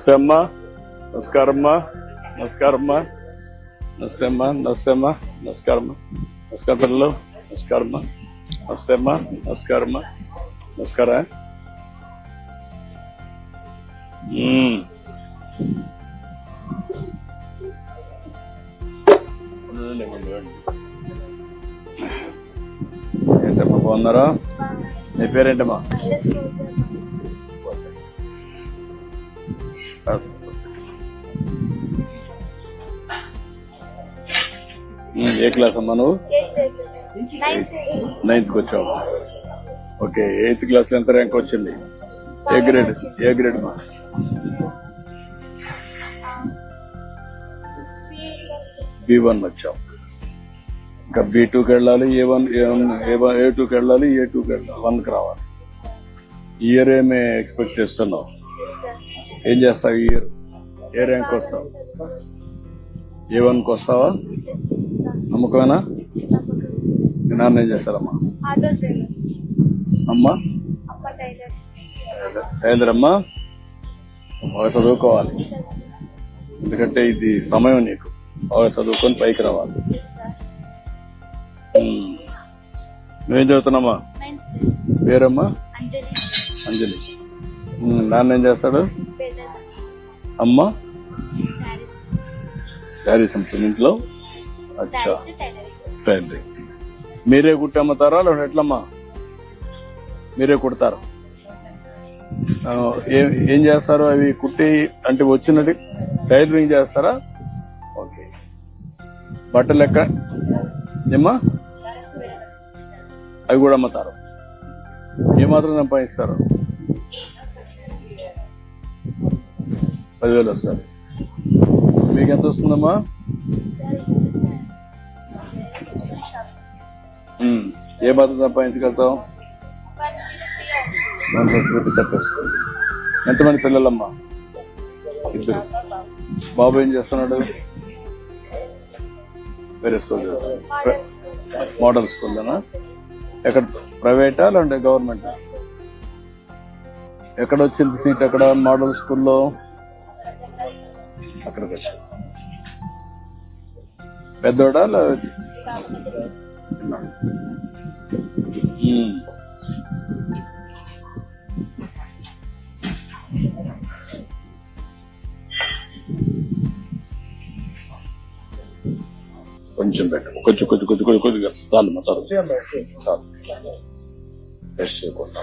నమస్తే అమ్మా నమస్కారమ్మా నమస్కారమ్మా నమస్తే అమ్మా నమస్తే అమ్మా నమస్కారమ్మా నమస్కారం పిల్లలు నమస్కారమ్మా నమస్తే అమ్మా నమస్కారమ్మా నమస్కారం ఏంటమ్మా బాగున్నారా? నీ పేరేంటమ్మా? ఏ క్లాస్ అమ్మా నువ్వు? నైన్త్కి వచ్చావు. ఓకే ఎయిత్ క్లాస్ ఎంత ర్యాంక్ వచ్చింది? A grade? ఏ గ్రేడ్ మా? బి వన్ వచ్చావు. ఇంకా బి టూకి వెళ్ళాలి ఏ వన్ ఏ వన్ ఏ టూకి వెళ్ళాలి ఏ టూకి వెళ్ళాలి వన్కి రావాలి. ఇయర్ ఏమి ఎక్స్పెక్ట్ చేస్తున్నావు? ఏం చేస్తావు ఈ ఇయర్ ఏ ర్యాంక్ వస్తావు ఏ వన్కి వస్తావా నమ్మకమేనా? మీ నాన్న ఏం చేస్తారమ్మా? అమ్మా? టైలర్స్ ఏంద్రమ్మా బాగా చదువుకోవాలి. ఎందుకంటే ఇది సమయం నీకు. బాగా చదువుకొని పైకి రావాలి. నువ్వేం చదువుతున్నామ్మా పేరమ్మా? అంజలి. నాన్న ఏం చేస్తాడు? అమ్మ? శారీస్ అమ్ముతుంది ఇంట్లో? అచ్చా. టైలరింగ్ మీరే కుట్టి అమ్ముతారా లేదా ఎట్లమ్మా? మీరే కుడతారు? ఏం ఏం చేస్తారు? అవి కుట్టి అంటే వచ్చినది టైలరింగ్ చేస్తారా? ఓకే. బట్టలు లెక్క? ఏమ్మా? అవి కూడా అమ్ముతారు. ఏమాత్రం సంపాదిస్తారు? పదివేలు వస్తారు మీకు ఎంత వస్తుందమ్మా ఏ మాత్రం తప్ప ఇంటికి వెళ్తావు? చెప్పేస్తుంది ఎంతమంది పిల్లలమ్మా? ఇద్దరు. బాబు ఏం చేస్తున్నాడు? వేరే స్కూల్ మోడల్ స్కూల్లోనా? ఎక్కడ ప్రైవేటా లేదంటే గవర్నమెంట్? ఎక్కడ వచ్చింది సీట్? ఎక్కడ మోడల్ స్కూల్లో? అక్కడికి వచ్చింది పెద్దోడా. కొంచెం పెట్టు. కొంచెం కొంచెం కొంచెం కొంచెం కొద్దిగా చాలు మా చాలు చాలు. ఫ్రెష్ చేయకుండా.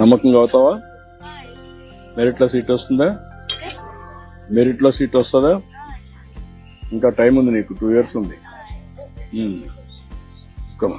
నమ్మకంగా అవుతావా మెరిట్లో సీట్ వస్తుందా? మెరిట్లో సీట్ వస్తుందా? ఇంకా టైం ఉంది నీకు టూ ఇయర్స్ ఉంది. ఉమ్. Come.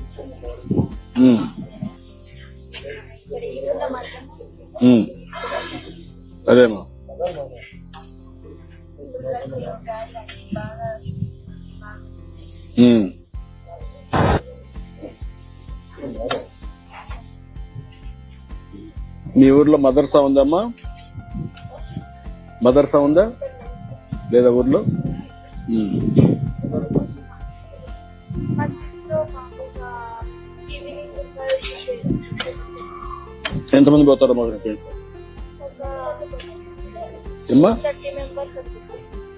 అదేమా. మీ ఊర్లో మదర్సా ఉందమ్మా మదర్సా ఉందా లేదా ఊర్లో? ఎంతమంది పోతారు మాకు ఒక ఏమ్మా?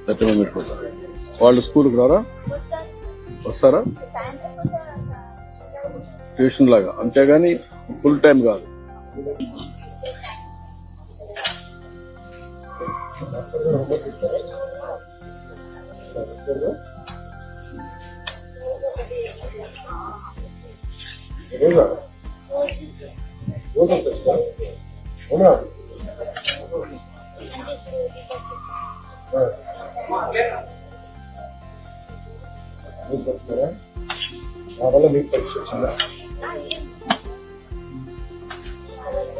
థర్టీ మెంబర్స్ పోతారు. వాళ్ళు స్కూల్కి రారా? వస్తారా? ట్యూషన్ లాగా. అంతేగాని ఫుల్ టైం కాదు.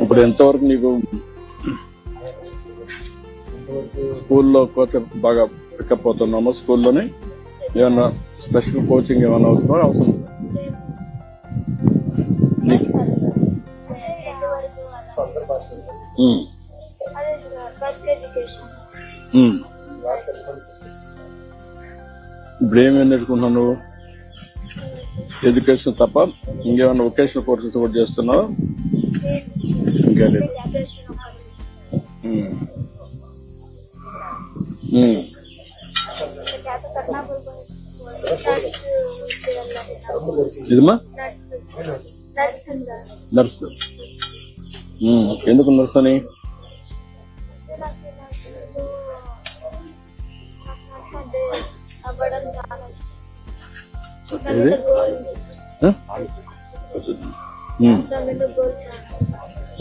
ఇప్పుడు ఎంతవరకు నీకు స్కూల్లో కోచ్ బాగా పికప్ అవుతున్నామా స్కూల్లోనే? ఏమన్నా స్పెషల్ కోచింగ్ ఏమైనా అవసరమా? అవసరం బ్రేమ్ ఏమేమి నేర్చుకుంటున్నావు నువ్వు? ఎడ్యుకేషన్ తప్ప ఇంకేమైనా వొకేషనల్ కోర్సెస్ కూడా చేస్తున్నావు? ఇంకా లేదు. ఇదిమా నర్స్. ఎందుకు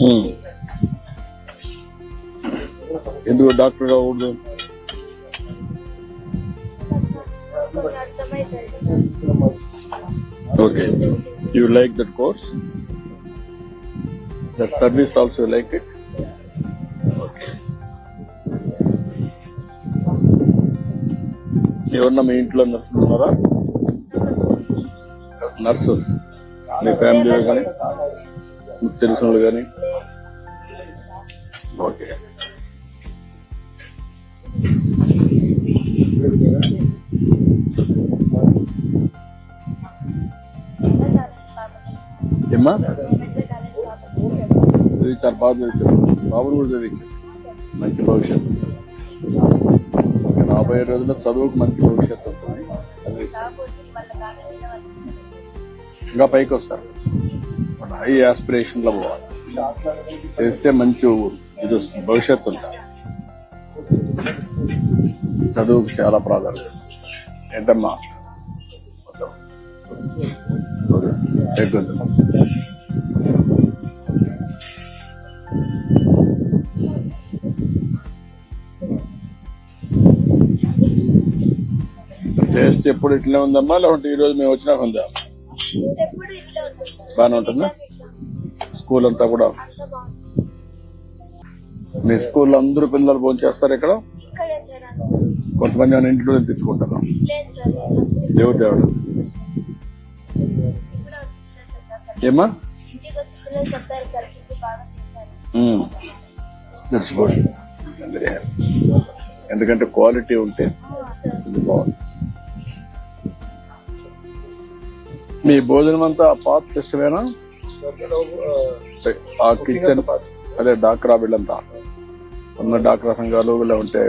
ఉమ్. ఎందుకు డాక్టర్ కాకూడదు? Okay. You like that course that service also like it ఎవరన్నా మీ ఇంట్లో నర్సులు ఉన్నారా? నర్సు మీ ఫ్యామిలీలో కానీ మీకు తెలిసిన వాళ్ళు కానీ ఓకే ఏమ్మా? చదివించారు బాగా చదివించారు బాబుని కూడా చదివించారు మంచి భవిష్యత్తు. రాబోయే రోజుల్లో చదువుకు మంచి భవిష్యత్తు ఉంటుంది ఇంకా పైకి వస్తారు. హై ఆస్పిరేషన్లో పోవాలి. చేస్తే మంచి ఇది వస్తుంది. భవిష్యత్తు ఉంటుంది. చదువుకు చాలా ప్రాధాన్యత. ఏంటమ్మా నుంచి ఎప్పుడు ఇట్లే ఉందమ్మా? లేకుంటే ఈ రోజు మేము వచ్చినాక ఉందా? బాగానే ఉంటుందా? స్కూల్ అంతా కూడా? మీ స్కూల్లో అందరూ పిల్లలు ఫోన్ చేస్తారు ఇక్కడ? కొంతమంది మన ఇంట్లో తెచ్చుకుంటారు? లేదు దేవుడు దేవుడు. ఏమ్మా? తెలుసుకోండి. ఎందుకంటే క్వాలిటీ ఉంటే బాగుంది. మీ భోజనం అంతా పాత సిస్టమేనా? ఆ కిచెన్ అదే డాక్రా బిళ్ళంతా ఉన్న డాక్రా సంఘాలు ఇలా ఉంటే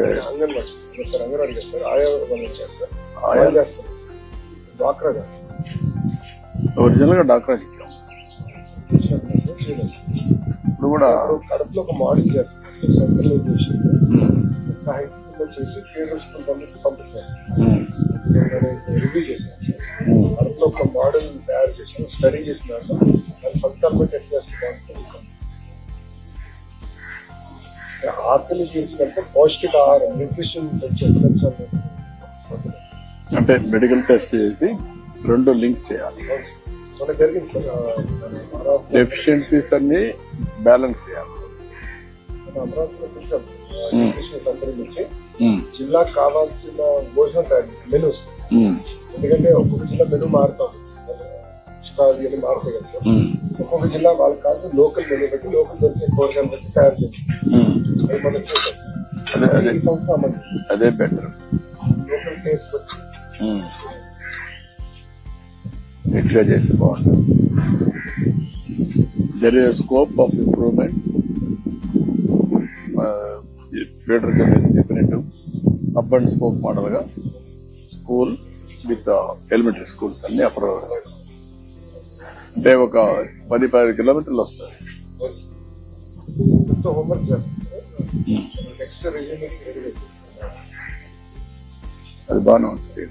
ఒరిజినల్గా ఇచ్చాం చేయలేదు. ఇప్పుడు కూడా కడపలో ఒక మోడల్ స్కూల్లో చేసి రివ్యూ చేశాను కడపలో ఒక మోడల్ తయారు చేసాను స్టడీ చేసినాక దాని ఫలితాలు బట్టి ఎట్లా చేస్తున్నాను ఆకలి తీర్చినట్టు పౌష్టిక ఆహారం న్యూట్రిషన్ అంటే మెడికల్ టెస్ట్ చేసి రెండు లింక్ చేయాలి. మన జరిగింది సార్, ఆ, మన అమరావతి డెఫిషియన్సీస్ అన్ని బ్యాలెన్స్ చేయాలి. జిల్లాకు కావాల్సిన భోజనం మెనూస్ ఎందుకంటే ఒక్కొక్క జిల్లా మెనూ మారుతాం. ఇవన్నీ మారుతాయి కదా. ఒక్కొక్క జిల్లా వాళ్ళకి కాదు లోకల్ మెనూ బట్టి లోకల్ దొరికే కూరగాయలు బట్టి తయారు చేస్తాం. అది బెటర్. లోకల్ టేస్ట్ ఎట్లా చేస్తే బాగుంటుంది. There is scope of improvement గారు చెప్పినట్టు అప్ అండ్ స్కోప్ మోడల్గా స్కూల్ విత్ ఎలిమెంటరీ స్కూల్స్ అన్ని అప్పుడు అంటే ఒక పది పది కిలోమీటర్లు వస్తాయి. చేస్తాం అది బాగానే ఉంటుంది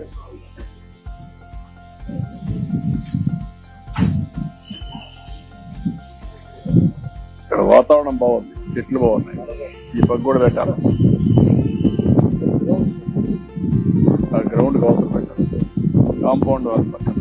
ఇక్కడ వాతావరణం బాగుంది. చెట్లు బాగున్నాయి. ఈ పక్క కూడా పెట్టాలి. ఆ గ్రౌండ్ అవసరం పెట్టాలి. కాంపౌండ్ వాళ్ళ పక్కన